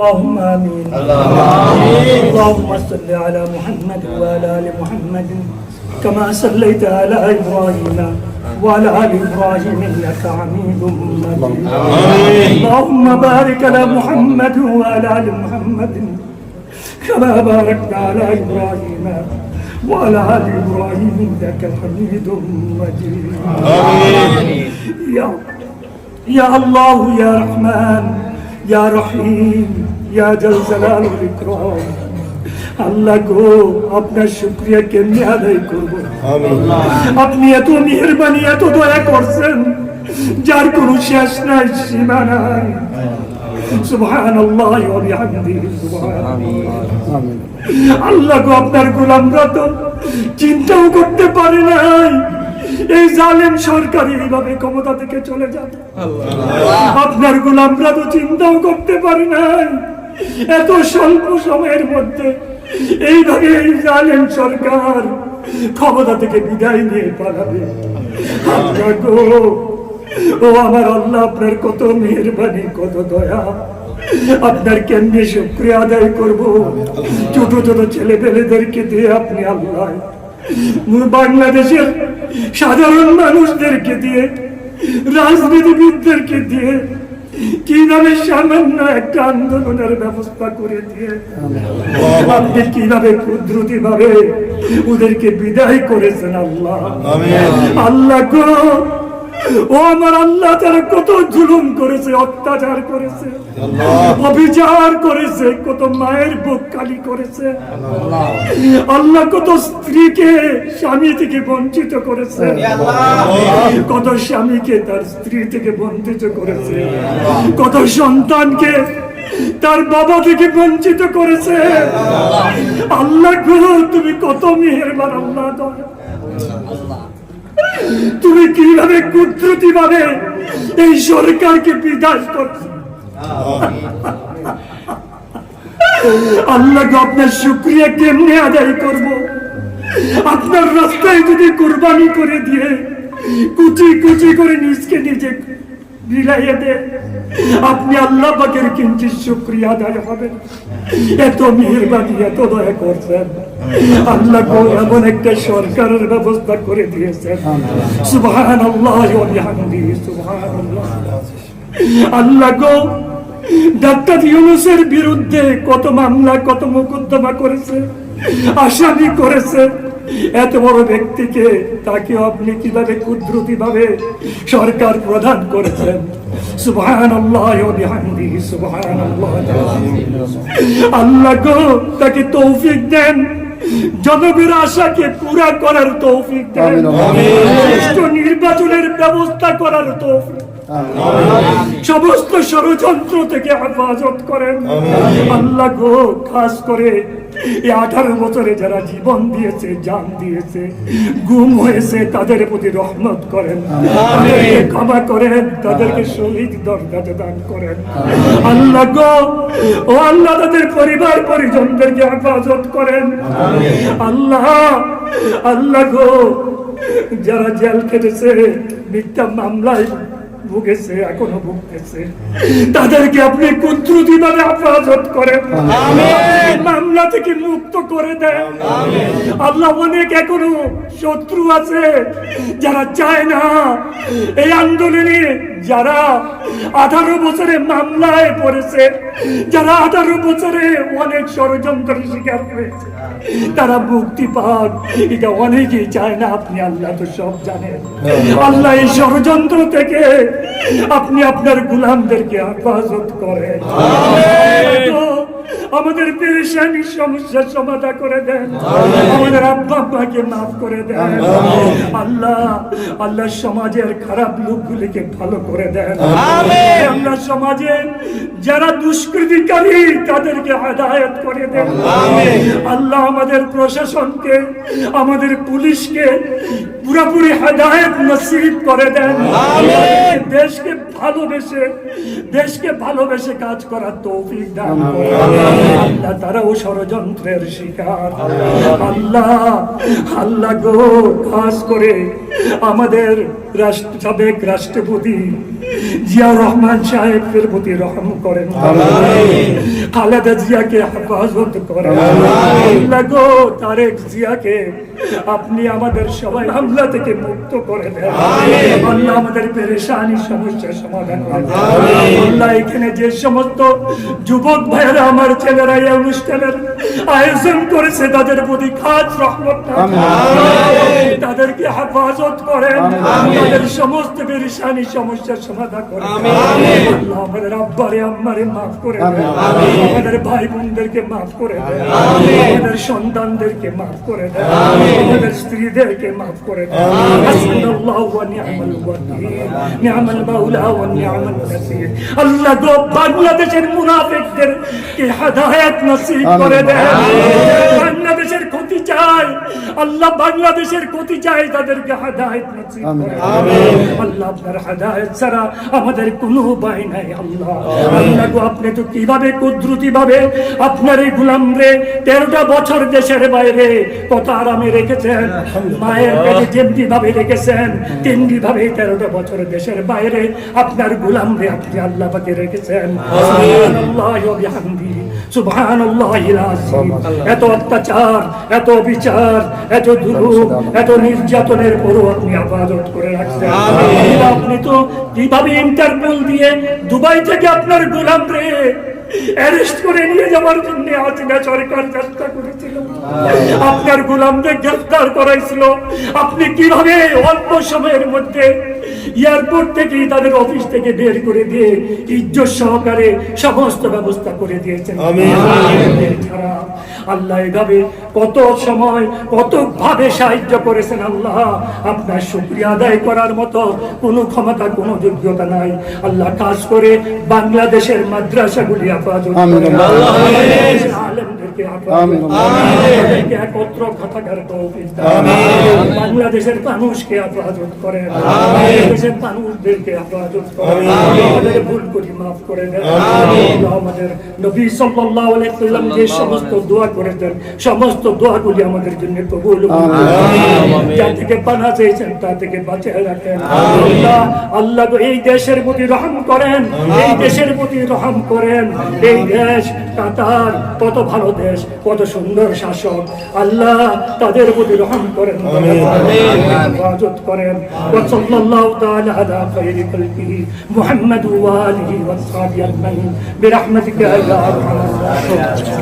اللهم آمين. اللهم صل على محمد وعلى آل محمد كما صليت على إبراهيم وعلى آل إبراهيم إنك حميد مجيد. اللهم بارك على محمد وعلى آل محمد كما باركت على إبراهيم وعلى آل إبراهيم إنك حميد مجيد. يا يا الله يا رحمن. يا رحيم يا جل جلال الإكرام আল্লাহ গো আপনার শুক্রিয়া কেমনি আদায় করবো আপনি এত মেহরবানি এত দয়া করছেন যার কোনো শেষ নাই সীমা নাই সুবহান আল্লাহ আল্লাহ গো আপনার গোলামরা তো চিন্তাও করতে পারে নাই এই জালেম সরকার এইভাবে ক্ষমতা থেকে চলে যাবে। আপনার গোলামরা তো চিন্তাও করতে পারি নাই। এত স্বল্প সময়ের মধ্যে এইভাবে এই জালেম সরকার ক্ষমতা থেকে বিদায় নিয়ে পালাবে। ও আমার আল্লাহ, আপনার কত মেহরবানি, কত দয়া। আপনার কেমনি শুক্রিয়া আদায় করব? ছোট ছোট ছেলে পেলেদেরকে দিয়ে আপনি আল্লাহ। বাংলাদেশের সাধারণ মানুষদেরকে দিয়ে রাজনীতিবিদদেরকে দিয়ে কীভাবে সামান্য একটা আন্দোলনের ব্যবস্থা করে দিয়ে আপনি কীভাবে কুদরতি ভাবে ওদেরকে বিদায় করেছেন আল্লাহ? আল্লাহ গো ও আমার আল্লাহ তারা কত জুলুম করেছে অত্যাচার করেছে অবিচার করেছে কত মায়ের বুক কালি করেছে। আল্লাহ। কত স্ত্রীকে স্বামী থেকে বঞ্চিত করেছে। কত স্বামীকে তার স্ত্রী থেকে বঞ্চিত করেছে। কত সন্তানকে তার বাবা থেকে বঞ্চিত করেছে। আল্লাহ। তুমি কত মেহেরবান আল্লাহ দয়া। তুমি কীভাবে কুদরতি ভাবে এই সরকারকে বিকাশ করছ? আল্লাহ আপনার শুক্রিয়া কেমনে আদায় করব? আপনার রাস্তায় যদি কোরবানি করে দিয়ে কুচি কুচি করে নিজকে নিজে বিলাইয়ে দে আপনি আল্লাহ পাকের কিঞ্চিত শুক্রিয়া আদায় হবে এত মেহরবানি এত দয়া করছেন। আল্লাহ এমন একটা সরকারের ব্যবস্থা করে দিয়েছেন। সুবহান আল্লাহ সুবহান আল্লাহ গো ডাক্তার ইউনুসের বিরুদ্ধে কত মামলা কত মোকদ্দমা করেছে আসামি করেছে। এত বড় ব্যক্তিকে তাকে আপনি কীভাবে কুদরতি ভাবে সরকার প্রদান করেছেন? আল্লাহ গো তাকে তৌফিক দেন। জনগণের আশাকে পুরা করার তৌফিক দেন। নির্বাচনের ব্যবস্থা করার তৌফিক সমস্ত ষড়যন্ত্র থেকে হেফাজত করেন। আল্লাহ গো খাস করে এই আঠারো বছরে যারা জীবন দিয়েছে জান দিয়েছে গুম হয়েছে তাদের প্রতি রহমত করেন। ক্ষমা করেন তাদেরকে শহীদ দরজাতে দান করেন। আল্লাহ গো ও আল্লাহ তাদের পরিবার পরিজনদেরকে হেফাজত করেন। আল্লাহ আল্লাহ গো যারা জেল কেটেছে মিথ্যা মামলায় ভুগেছে এখনও ভুগতেছে। তাদেরকে আপনি কুদ্রুতি ভাবে হেফাজত করেন। মামলা থেকে মুক্ত করে দেন। আল্লাহ অনেক এখনও শত্রু আছে যারা চায় না। এই আন্দোলনে যারা আঠারো বছরে মামলায় পড়েছে যারা আঠারো বছরে অনেক ষড়যন্ত্রের শিকার হয়েছে। তারা মুক্তি পান। এটা অনেকেই চায় না আপনি আল্লাহ তো সব জানেন। আল্লাহ। এই ষড়যন্ত্র থেকে আপনি আপনার গুলামদেরকে হেফাজত করেন। আমাদের পেরেশানি সমস্যার সমাধান করে দেন। আমাদের আব্বা আব্বাকে মাফ করে দেন। আল্লাহ আল্লাহ সমাজের খারাপ লোকগুলিকে ভালো করে দেন। আল্লাহ সমাজে যারা দুষ্কৃতিকারী তাদেরকে হেদায়ত করে দেন। আল্লাহ আমাদের প্রশাসনকে আমাদের পুলিশকে পুরোপুরি হেদায়ত নসিব করে দেন। দেশকে ভালোবেসে দেশকে ভালোবেসে কাজ করার তৌফিক দান করেন। আল্লাহ তারাও ষড়যন্ত্রের শিকার। আল্লাহ আল্লাহ গো খাস করে আমাদের রাষ্ট্র সাবেক রাষ্ট্রপতি জিয়া রহমান সাহেবের প্রতি রহম করেন। খালেদা জিয়াকে হেফাজত করেন। আল্লাহ গো তারেক জিয়াকে আপনি আমাদের সবাই হামলা থেকে মুক্ত করে দেন। আল্লাহ আমাদের পেরেশানি সমস্যার সমাধান করে দেন। আল্লাহ এখানে যে সমস্ত যুবক ভাইয়েরা আমার ছেলেরা এই অনুষ্ঠানের আয়োজন করেছে তাদের প্রতি খাস রহমত। হেফাজত করেন তাদের সমস্ত পেরেশানি সমস্যার সমাধান করেন। আমাদের আব্বারে আম্মারে মাফ করে আমাদের ভাই বোনদেরকে মাফ করে আমাদের সন্তানদেরকে মাফ করে আমাদের স্ত্রীদেরকে মাফ করে আল্লাহ বাংলাদেশের মুনাফিকদের কে হেদায়েত নসিব করে দেন। বাংলাদেশের ক্ষতি চাই। আল্লাহ বাংলাদেশের ক্ষতি চাই তাদেরকে হেদায়েত নসিব দেন আল্লাহ আপনার হেদায়েত ছাড়া আমাদের কোনো উপায় নাই আল্লাহ। আল্লাহ গো আপনি তো কীভাবে কুদরতি ভাবে আপনার এই গুলাম রে তেরোটা বছর দেশের বাইরে কত আরামে রেখেছেন মায়ের পেটে যেমনি ভাবে রেখেছেন তেমনি ভাবে তেরোটা বছর দেশের বাইরে আপনার গুলাম রে আপনি আল্লাহ পাকে রেখেছেন। সুবহানাল্লাহি ওয়া বিহামদিহি এত অত্যাচার এত বিচার এত দুরূহ এত নির্যাতনের পরও আপনি আবাদত করে রাখছেন। আপনি তো কীভাবে ইন্টারপোল দিয়ে দুবাই থেকে আপনার গোলাম রে অ্যারেস্ট করে নিয়ে যাওয়ার জন্য হাসিনা সরকার চেষ্টা করেছিল? আপনার গোলামদের গ্রেফতার করাইছিল। আপনি কীভাবে অল্প সময়ের মধ্যে এয়ারপোর্ট থেকে তাদের অফিস থেকে বের করে দিয়ে ইজ্জত সহকারে সমস্ত ব্যবস্থা করে দিয়েছেন। ছাড়া আল্লাহ এভাবে কত সময় কত ভাবে সাহায্য করেছেন আল্লাহ। আপনার শুক্রিয়া আদায় করার মতো কোনো ক্ষমতা কোনো যোগ্যতা নাই। আল্লাহ কাজ করে বাংলাদেশের মাদ্রাসাগুলি করেন। আলেমদেরকে একত্র কথাকার তৌফিক। বাংলাদেশের মানুষকে হেফাজত করেন। বাংলাদেশের মানুষদেরকে হেফাজত করেন। আমাদের ভুল করি মাফ করে দেন। আমাদের নবী আলাইহি যে সমস্ত দোয়া করেছেন সমস্ত দোয়াগুলি আমাদের জন্য কবুল যা থেকে পানা চেয়েছেন তা থেকে বাঁচিয়ে রাখেন। আল্লাহ আল্লাহ এই দেশের প্রতি রহম করেন। এই দেশের প্রতি রহম করেন। এই দেশ কাতার কত ভালো দেশ কত সুন্দর শাসক। আল্লাহ তাদের প্রতি রহম করেন। العالمين وجد وصلى الله تعالى على خير خلقه محمد وآله وأصحابه أجمعين. برحمتك يا أرحم الراحمين.